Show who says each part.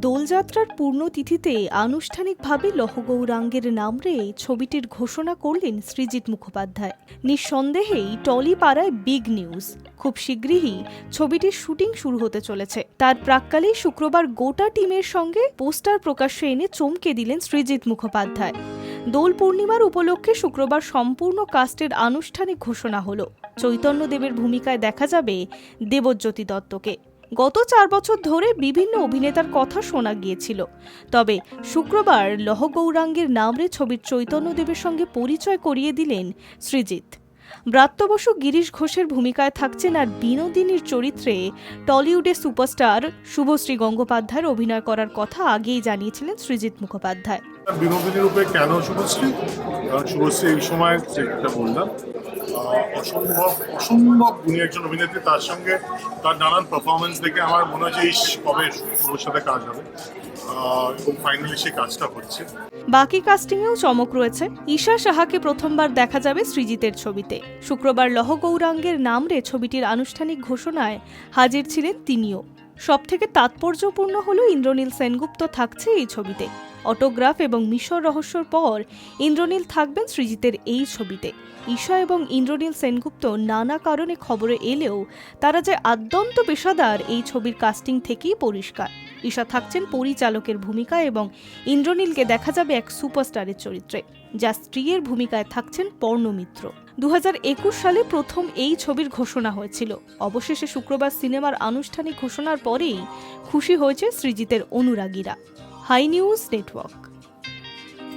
Speaker 1: দোলযাত্রার পূর্ণতিথিতে আনুষ্ঠানিকভাবে লহগৌরাঙ্গের নাম রে ছবিটির ঘোষণা করলেন সৃজিত মুখোপাধ্যায়। নিঃসন্দেহেই টলি পাড়ায় বিগ নিউজ। খুব শীঘ্রই ছবিটির শুটিং শুরু হতে চলেছে। তার প্রাক্কালেই শুক্রবার গোটা টিমের সঙ্গে পোস্টার প্রকাশ্যে এনে চমকে দিলেন সৃজিত মুখোপাধ্যায়। দোল পূর্ণিমার উপলক্ষে শুক্রবার সম্পূর্ণ কাস্টের আনুষ্ঠানিক ঘোষণা হলো। চৈতন্যদেবের ভূমিকায় দেখা যাবে দেবজ্যোতি দত্তকে। গত চার বছর ধরে বিভিন্ন অভিনেতার কথা শোনা গিয়েছিল। তবে শুক্রবার লহগৌরাঙ্গের নামরে ছবির চৈতন্যদেবের সঙ্গে পরিচয় করিয়ে দিলেন সৃজিত ব্রাত্য বসু গিরিশ ঘোষের ভূমিকায় থাকছেন আর বিনোদিনীর চরিত্রে টলিউডের সুপারস্টার শুভশ্রী গঙ্গোপাধ্যায়ের অভিনয় করার কথা আগেই জানিয়েছিলেন সৃজিত মুখোপাধ্যায়।
Speaker 2: বিনোদিনী রূপে কেন শুভশ্রী? শুভশ্রী এই সময় যেটা বললাম অসম্ভব অসম্ভব গুণী একজন অভিনেত্রী। তার সঙ্গে তার নানান পারফরমেন্স দেখে আমার মনে হচ্ছে ইস, কবে শুভর সাথে কাজ হবে? এবং ফাইনালি সেই কাজটা হচ্ছে।
Speaker 1: বাকি কাস্টিংয়েও চমক রয়েছে। ঈশা সাহাকে প্রথমবার দেখা যাবে সৃজিতের ছবিতে। শুক্রবার লহ লহগৌরাঙ্গের নামরে ছবিটির আনুষ্ঠানিক ঘোষণায় হাজির ছিলেন তিনিও। সবথেকে তাৎপর্যপূর্ণ হল ইন্দ্রনীল সেনগুপ্ত থাকছে এই ছবিতে। অটোগ্রাফ এবং মিশর রহস্যর পর ইন্দ্রনীল থাকবেন সৃজিতের এই ছবিতে। ঈশা এবং ইন্দ্রনীল সেনগুপ্ত নানা কারণে খবরে এলেও তারা যে আদ্যন্ত পেশাদার, এই ছবির কাস্টিং থেকেই পরিষ্কার। ঈশা থাকছেন পরিচালকের ভূমিকা এবং ইন্দ্রনীলকে দেখা যাবে এক সুপারস্টারের চরিত্রে, যা স্ত্রীর ভূমিকায় থাকছেন পর্ণমিত্র। দু হাজার একুশ সালে প্রথম এই ছবির ঘোষণা হয়েছিল। অবশেষে শুক্রবার সিনেমার আনুষ্ঠানিক ঘোষণার পরেই খুশি হয়েছে সৃজিতের অনুরাগীরা। High news network